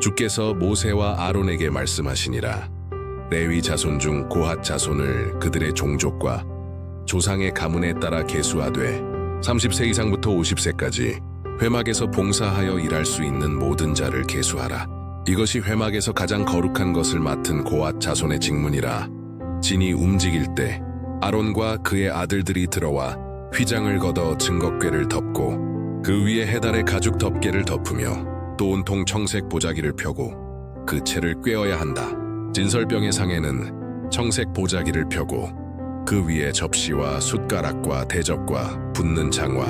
주께서 모세와 아론에게 말씀하시니라. 레위 자손 중 고핫 자손을 그들의 종족과 조상의 가문에 따라 계수하되 30세 이상부터 50세까지 회막에서 봉사하여 일할 수 있는 모든 자를 계수하라. 이것이 회막에서 가장 거룩한 것을 맡은 고핫 자손의 직문이라. 진이 움직일 때 아론과 그의 아들들이 들어와 휘장을 걷어 증거궤를 덮고 그 위에 해달의 가죽 덮개를 덮으며 또 온통 청색 보자기를 펴고 그 채를 꿰어야 한다. 진설병의 상에는 청색 보자기를 펴고 그 위에 접시와 숟가락과 대접과 붓는 장화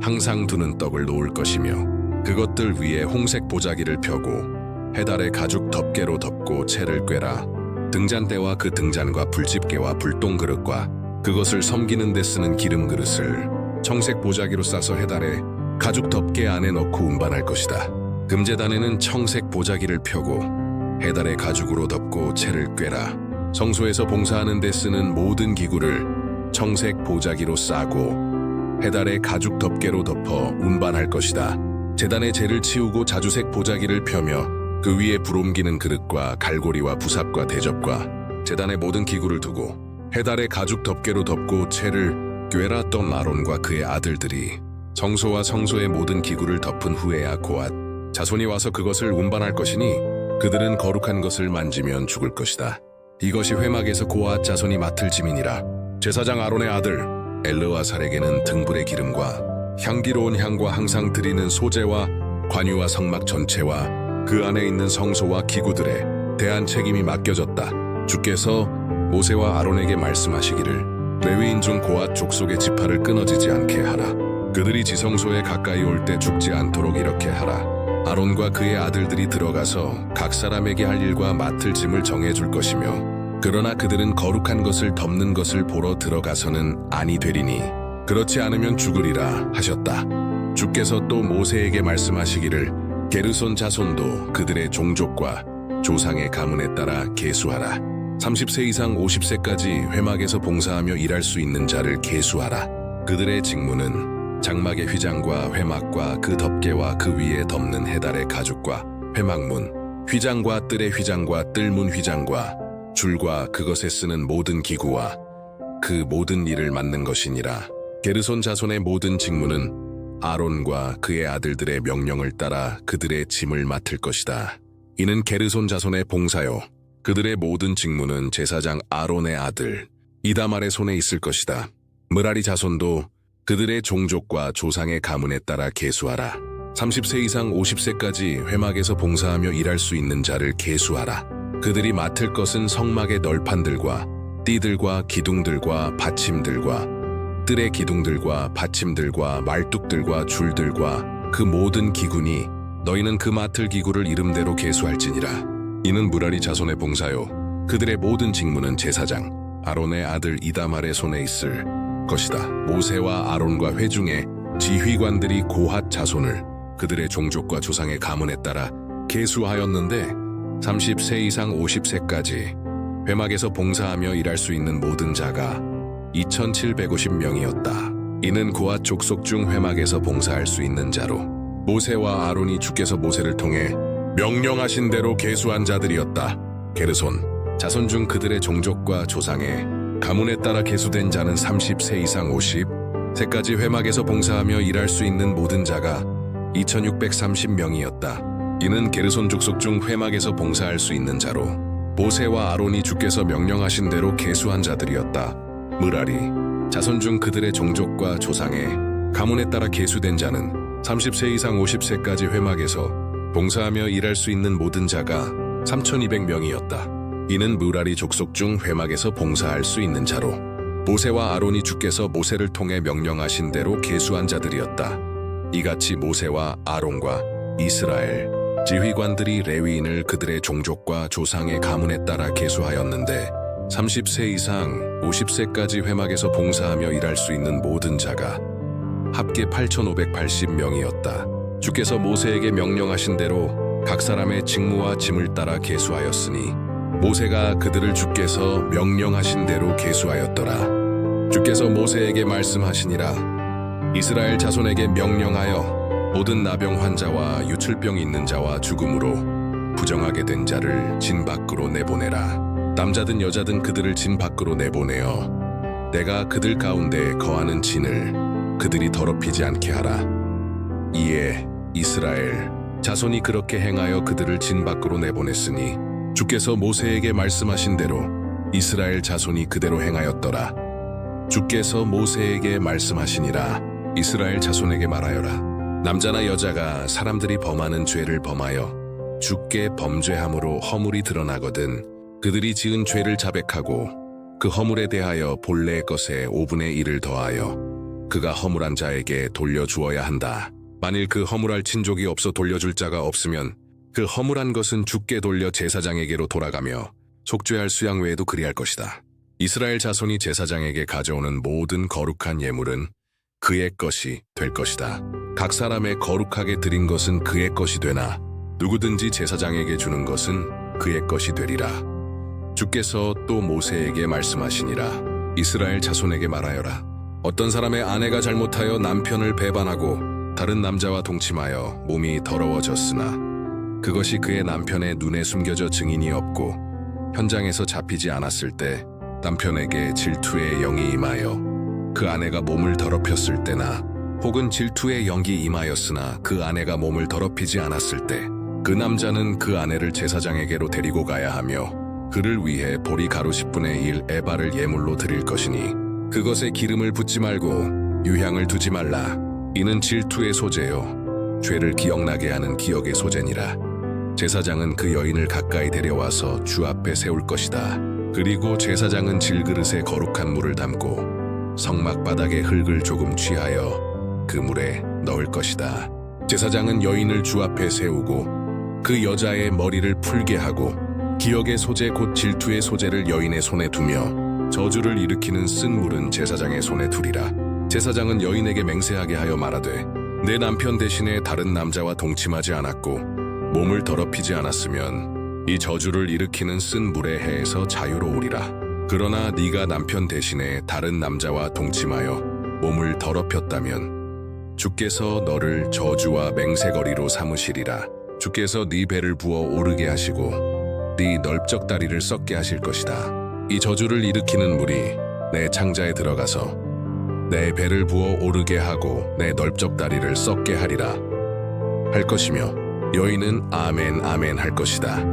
항상 두는 떡을 놓을 것이며 그것들 위에 홍색 보자기를 펴고 해달의 가죽 덮개로 덮고 채를 꿰라 등잔대와 그 등잔과 불집게와 불똥 그릇과 그것을 섬기는 데 쓰는 기름 그릇을 청색 보자기로 싸서 해달에 가죽 덮개 안에 넣고 운반할 것이다. 금제단에는 청색 보자기를 펴고 해달의 가죽으로 덮고 채를 꿰라 성소에서 봉사하는 데 쓰는 모든 기구를 청색 보자기로 싸고 해달의 가죽 덮개로 덮어 운반할 것이다. 제단에 재를 치우고 자주색 보자기를 펴며 그 위에 불 옮기는 그릇과 갈고리와 부삽과 대접과 제단의 모든 기구를 두고 해달의 가죽 덮개로 덮고 채를 꿰라던 아론과 그의 아들들이 성소와 성소의 모든 기구를 덮은 후에야 고앗 자손이 와서 그것을 운반할 것이니 그들은 거룩한 것을 만지면 죽을 것이다. 이것이 회막에서 고앗 자손이 맡을 지민이라 제사장 아론의 아들 엘르와살에게는 등불의 기름과 향기로운 향과 항상 드리는 소재와 관유와 성막 전체와 그 안에 있는 성소와 기구들에 대한 책임이 맡겨졌다. 주께서 모세와 아론에게 말씀하시기를 레위인 중 고앗 족속의 지파를 끊어지지 않게 하라. 그들이 지성소에 가까이 올 때 죽지 않도록 이렇게 하라. 아론과 그의 아들들이 들어가서 각 사람에게 할 일과 맡을 짐을 정해줄 것이며 그러나 그들은 거룩한 것을 덮는 것을 보러 들어가서는 아니 되리니 그렇지 않으면 죽으리라 하셨다. 주께서 또 모세에게 말씀하시기를 게르손 자손도 그들의 종족과 조상의 가문에 따라 계수하라. 30세 이상 50세까지 회막에서 봉사하며 일할 수 있는 자를 계수하라. 그들의 직무는 장막의 휘장과 회막과 그 덮개와 그 위에 덮는 해달의 가죽과 회막문, 휘장과 뜰의 휘장과 뜰문 휘장과 줄과 그것에 쓰는 모든 기구와 그 모든 일을 맡는 것이니라. 게르손 자손의 모든 직무는 아론과 그의 아들들의 명령을 따라 그들의 짐을 맡을 것이다. 이는 게르손 자손의 봉사요. 그들의 모든 직무는 제사장 아론의 아들 이다말의 손에 있을 것이다. 무라리 자손도 그들의 종족과 조상의 가문에 따라 계수하라. 30세 이상 50세까지 회막에서 봉사하며 일할 수 있는 자를 계수하라. 그들이 맡을 것은 성막의 널판들과 띠들과 기둥들과 받침들과 뜰의 기둥들과 받침들과 말뚝들과 줄들과 그 모든 기구니 너희는 그 맡을 기구를 이름대로 계수할지니라. 이는 무라리 자손의 봉사요. 그들의 모든 직무는 제사장 아론의 아들 이다말의 손에 있을 것이다. 모세와 아론과 회중의 지휘관들이 고핫 자손을 그들의 종족과 조상의 가문에 따라 계수하였는데 30세 이상 50세까지 회막에서 봉사하며 일할 수 있는 모든 자가 2,750명이었다. 이는 고핫 족속 중 회막에서 봉사할 수 있는 자로 모세와 아론이 주께서 모세를 통해 명령하신 대로 계수한 자들이었다. 게르손 자손 중 그들의 종족과 조상의 가문에 따라 계수된 자는 30세 이상 50 세까지 회막에서 봉사하며 일할 수 있는 모든 자가 2,630명이었다. 이는 게르손 족속 중 회막에서 봉사할 수 있는 자로 모세와 아론이 주께서 명령하신 대로 계수한 자들이었다. 무라리 자손 중 그들의 종족과 조상의 가문에 따라 계수된 자는 30세 이상 50세까지 회막에서 봉사하며 일할 수 있는 모든 자가 3,200명이었다. 이는 무라리 족속 중 회막에서 봉사할 수 있는 자로 모세와 아론이 주께서 모세를 통해 명령하신 대로 계수한 자들이었다. 이같이 모세와 아론과 이스라엘 지휘관들이 레위인을 그들의 종족과 조상의 가문에 따라 계수하였는데 30세 이상 50세까지 회막에서 봉사하며 일할 수 있는 모든 자가 합계 8,580명이었다. 주께서 모세에게 명령하신 대로 각 사람의 직무와 짐을 따라 계수하였으니 모세가 그들을 주께서 명령하신 대로 계수하였더라. 주께서 모세에게 말씀하시니라 이스라엘 자손에게 명령하여 모든 나병 환자와 유출병 있는 자와 죽음으로 부정하게 된 자를 진 밖으로 내보내라. 남자든 여자든 그들을 진 밖으로 내보내어 내가 그들 가운데 거하는 진을 그들이 더럽히지 않게 하라. 이에 이스라엘 자손이 그렇게 행하여 그들을 진 밖으로 내보냈으니 주께서 모세에게 말씀하신 대로 이스라엘 자손이 그대로 행하였더라. 주께서 모세에게 말씀하시니라 이스라엘 자손에게 말하여라. 남자나 여자가 사람들이 범하는 죄를 범하여 주께 범죄함으로 허물이 드러나거든 그들이 지은 죄를 자백하고 그 허물에 대하여 본래의 것에 5분의 1을 더하여 그가 허물한 자에게 돌려주어야 한다. 만일 그 허물할 친족이 없어 돌려줄 자가 없으면 그 허물한 것은 주께 돌려 제사장에게로 돌아가며 속죄할 수양 외에도 그리할 것이다. 이스라엘 자손이 제사장에게 가져오는 모든 거룩한 예물은 그의 것이 될 것이다. 각 사람의 거룩하게 드린 것은 그의 것이 되나 누구든지 제사장에게 주는 것은 그의 것이 되리라. 주께서 또 모세에게 말씀하시니라. 이스라엘 자손에게 말하여라. 어떤 사람의 아내가 잘못하여 남편을 배반하고 다른 남자와 동침하여 몸이 더러워졌으나 그것이 그의 남편의 눈에 숨겨져 증인이 없고 현장에서 잡히지 않았을 때 남편에게 질투의 영이 임하여 그 아내가 몸을 더럽혔을 때나 혹은 질투의 영이 임하였으나 그 아내가 몸을 더럽히지 않았을 때 그 남자는 그 아내를 제사장에게로 데리고 가야 하며 그를 위해 보리 가루 10분의 1 에바를 예물로 드릴 것이니 그것에 기름을 붓지 말고 유향을 두지 말라. 이는 질투의 소재요. 죄를 기억나게 하는 기억의 소재니라 제사장은 그 여인을 가까이 데려와서 주 앞에 세울 것이다 그리고 제사장은 질그릇에 거룩한 물을 담고 성막 바닥에 흙을 조금 취하여 그 물에 넣을 것이다 제사장은 여인을 주 앞에 세우고 그 여자의 머리를 풀게 하고 기억의 소재 곧 질투의 소재를 여인의 손에 두며 저주를 일으키는 쓴 물은 제사장의 손에 두리라. 제사장은 여인에게 맹세하게 하여 말하되 내 남편 대신에 다른 남자와 동침하지 않았고 몸을 더럽히지 않았으면 이 저주를 일으키는 쓴 물에 해에서 자유로우리라. 그러나 네가 남편 대신에 다른 남자와 동침하여 몸을 더럽혔다면 주께서 너를 저주와 맹세거리로 삼으시리라. 주께서 네 배를 부어 오르게 하시고 네 넓적 다리를 썩게 하실 것이다. 이 저주를 일으키는 물이 내 창자에 들어가서 내 배를 부어 오르게 하고 내 넓적 다리를 썩게 하리라 할 것이며 여인은 아멘 아멘 할 것이다.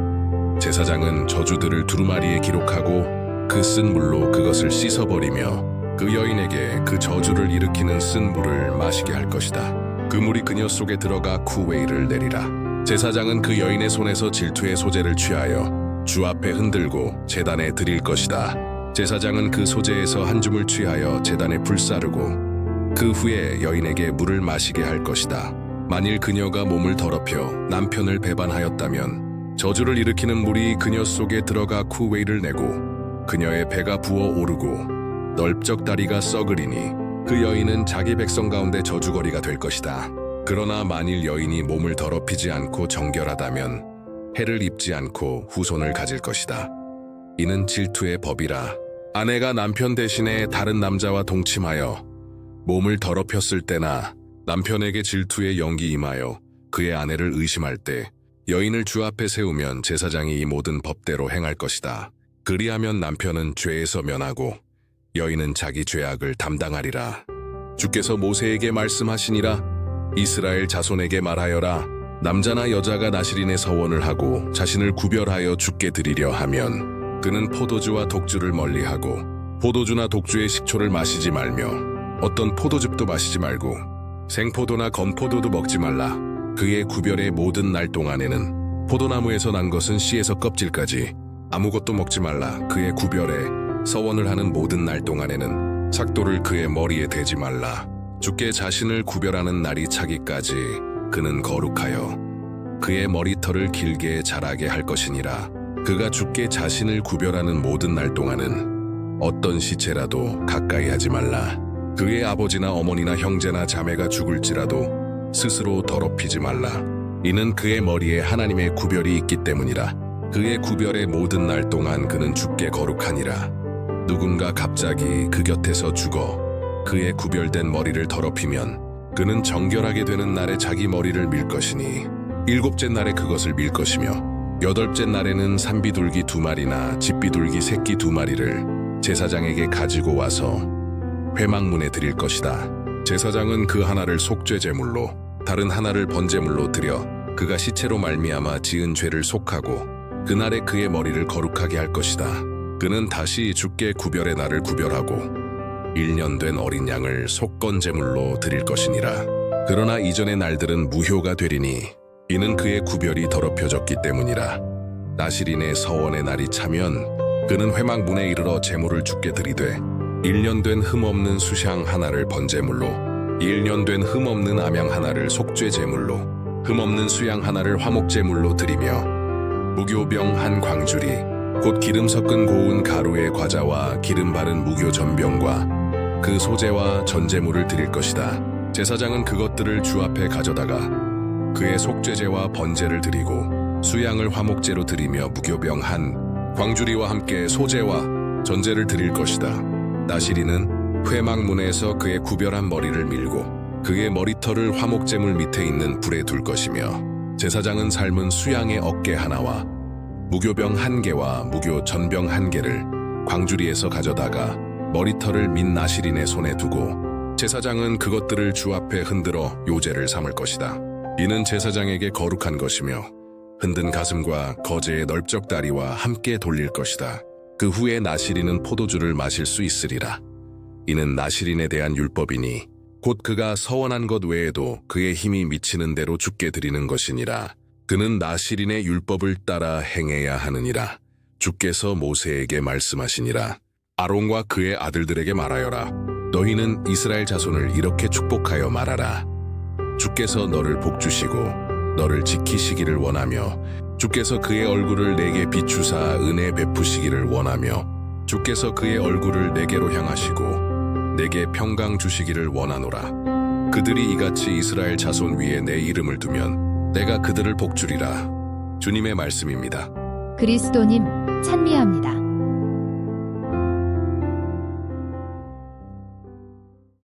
제사장은 저주들을 두루마리에 기록하고 그 쓴 물로 그것을 씻어버리며 그 여인에게 그 저주를 일으키는 쓴 물을 마시게 할 것이다. 그 물이 그녀 속에 들어가 쿠웨이를 내리라. 제사장은 그 여인의 손에서 질투의 소재를 취하여 주 앞에 흔들고 제단에 드릴 것이다. 제사장은 그 소재에서 한 줌을 취하여 제단에 불사르고 그 후에 여인에게 물을 마시게 할 것이다. 만일 그녀가 몸을 더럽혀 남편을 배반하였다면 저주를 일으키는 물이 그녀 속에 들어가 쿠웨이를 내고 그녀의 배가 부어 오르고 넓적 다리가 썩으리니 그 여인은 자기 백성 가운데 저주거리가 될 것이다. 그러나 만일 여인이 몸을 더럽히지 않고 정결하다면 해를 입지 않고 후손을 가질 것이다. 이는 질투의 법이라. 아내가 남편 대신에 다른 남자와 동침하여 몸을 더럽혔을 때나 남편에게 질투의 영기 임하여 그의 아내를 의심할 때 여인을 주 앞에 세우면 제사장이 이 모든 법대로 행할 것이다. 그리하면 남편은 죄에서 면하고 여인은 자기 죄악을 담당하리라. 주께서 모세에게 말씀하시니라 이스라엘 자손에게 말하여라 남자나 여자가 나시린의 서원을 하고 자신을 구별하여 죽게 드리려 하면 그는 포도주와 독주를 멀리하고 포도주나 독주의 식초를 마시지 말며 어떤 포도즙도 마시지 말고 생포도나 건포도도 먹지 말라. 그의 구별의 모든 날 동안에는 포도나무에서 난 것은 씨에서 껍질까지 아무것도 먹지 말라. 그의 구별에 서원을 하는 모든 날 동안에는 삭도를 그의 머리에 대지 말라. 주께 자신을 구별하는 날이 차기까지 그는 거룩하여 그의 머리털을 길게 자라게 할 것이니라. 그가 주께 자신을 구별하는 모든 날 동안은 어떤 시체라도 가까이 하지 말라 그의 아버지나 어머니나 형제나 자매가 죽을지라도 스스로 더럽히지 말라. 이는 그의 머리에 하나님의 구별이 있기 때문이라. 그의 구별의 모든 날 동안 그는 주께 거룩하니라. 누군가 갑자기 그 곁에서 죽어 그의 구별된 머리를 더럽히면 그는 정결하게 되는 날에 자기 머리를 밀 것이니 일곱째 날에 그것을 밀 것이며 여덟째 날에는 산비둘기 두 마리나 집비둘기 새끼 두 마리를 제사장에게 가지고 와서 회막문에 드릴 것이다. 제사장은 그 하나를 속죄 제물로 다른 하나를 번제물로 드려 그가 시체로 말미암아 지은 죄를 속하고 그날에 그의 머리를 거룩하게 할 것이다. 그는 다시 주께 구별의 날을 구별하고 1년 된 어린 양을 속건 제물로 드릴 것이니라. 그러나 이전의 날들은 무효가 되리니 이는 그의 구별이 더럽혀졌기 때문이라. 나시린의 서원의 날이 차면 그는 회막문에 이르러 제물을 주께 드리되 1년 된 흠없는 수향 하나를 번제물로 1년 된 흠없는 암양 하나를 속죄 제물로 흠없는 수양 하나를 화목 제물로 드리며 무교병 한 광주리 곧 기름 섞은 고운 가루의 과자와 기름 바른 무교 전병과 그 소재와 전제물을 드릴 것이다. 제사장은 그것들을 주 앞에 가져다가 그의 속죄제와 번제를 드리고 수양을 화목제로 드리며 무교병 한 광주리와 함께 소제와 전제를 드릴 것이다. 나시리는 회막문에서 그의 구별한 머리를 밀고 그의 머리털을 화목제물 밑에 있는 불에 둘 것이며 제사장은 삶은 수양의 어깨 하나와 무교병 한 개와 무교 전병 한 개를 광주리에서 가져다가 머리털을 민 나시린의 손에 두고 제사장은 그것들을 주 앞에 흔들어 요제를 삼을 것이다. 이는 제사장에게 거룩한 것이며 흔든 가슴과 거제의 넓적 다리와 함께 돌릴 것이다. 그 후에 나시린은 포도주를 마실 수 있으리라. 이는 나시린에 대한 율법이니 곧 그가 서원한 것 외에도 그의 힘이 미치는 대로 죽게 드리는 것이니라. 그는 나시린의 율법을 따라 행해야 하느니라. 주께서 모세에게 말씀하시니라. 아론과 그의 아들들에게 말하여라. 너희는 이스라엘 자손을 이렇게 축복하여 말하라. 주께서 너를 복주시고 너를 지키시기를 원하며 주께서 그의 얼굴을 내게 비추사 은혜 베푸시기를 원하며 주께서 그의 얼굴을 내게로 향하시고 내게 평강 주시기를 원하노라. 그들이 이같이 이스라엘 자손 위에 내 이름을 두면 내가 그들을 복주리라. 주님의 말씀입니다. 그리스도님 찬미합니다.